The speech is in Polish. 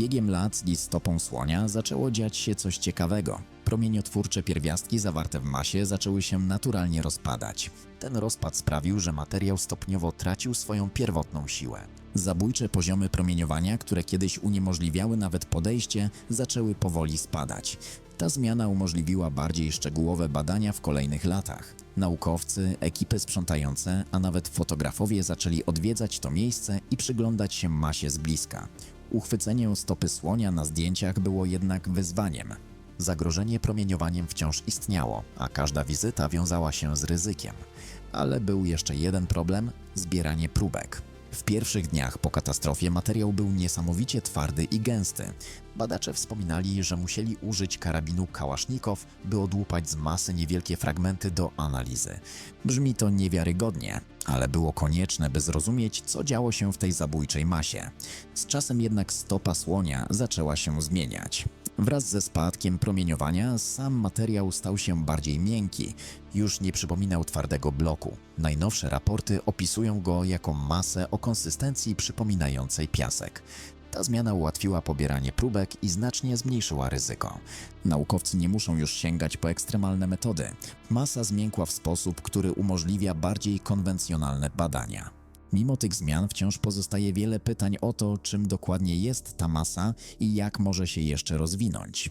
biegiem lat z stopą słonia zaczęło dziać się coś ciekawego. Promieniotwórcze pierwiastki zawarte w masie zaczęły się naturalnie rozpadać. Ten rozpad sprawił, że materiał stopniowo tracił swoją pierwotną siłę. Zabójcze poziomy promieniowania, które kiedyś uniemożliwiały nawet podejście, zaczęły powoli spadać. Ta zmiana umożliwiła bardziej szczegółowe badania w kolejnych latach. Naukowcy, ekipy sprzątające, a nawet fotografowie zaczęli odwiedzać to miejsce i przyglądać się masie z bliska. Uchwycenie stopy słonia na zdjęciach było jednak wyzwaniem. Zagrożenie promieniowaniem wciąż istniało, a każda wizyta wiązała się z ryzykiem. Ale był jeszcze jeden problem zbieranie próbek. W pierwszych dniach po katastrofie materiał był niesamowicie twardy i gęsty. Badacze wspominali, że musieli użyć karabinu Kałasznikow, by odłupać z masy niewielkie fragmenty do analizy. Brzmi to niewiarygodnie, ale było konieczne, by zrozumieć, co działo się w tej zabójczej masie. Z czasem jednak stopa słonia zaczęła się zmieniać. Wraz ze spadkiem promieniowania sam materiał stał się bardziej miękki, już nie przypominał twardego bloku. Najnowsze raporty opisują go jako masę o konsystencji przypominającej piasek. Ta zmiana ułatwiła pobieranie próbek i znacznie zmniejszyła ryzyko. Naukowcy nie muszą już sięgać po ekstremalne metody. Masa zmiękła w sposób, który umożliwia bardziej konwencjonalne badania. Mimo tych zmian wciąż pozostaje wiele pytań o to, czym dokładnie jest ta masa i jak może się jeszcze rozwinąć.